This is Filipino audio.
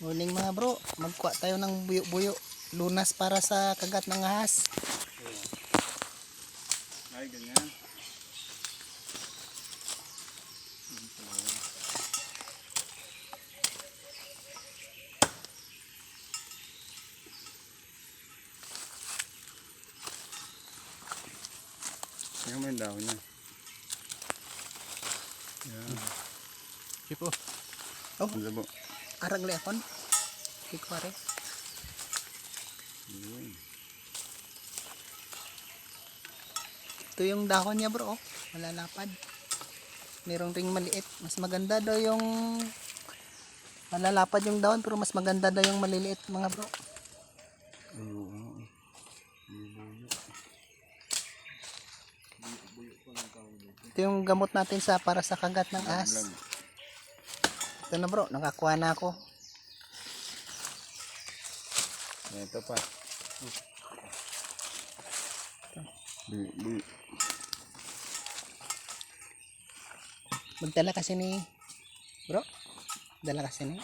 Morning mga bro, magkuha tayo ng buyo-buyo. Lunas para sa kagat ng ahas. Ay, ganyan. Tingnan mo yung dahon niya. Yan. Tipo. Oh, Ang labo. Arang leakon. Ikaw pare. Yun. Ito yung dahon niya bro, oh. malalapad. Merong ring maliit. Mas maganda daw yung malalapad yung dahon pero mas maganda daw yung maliliit mga bro. Oo. Ito yung gamot natin sa para sa kagat ng ahas. Ito na bro, nakakuha na ako. Ito pa. Magdala kasi ni bro. Dala kasi ni.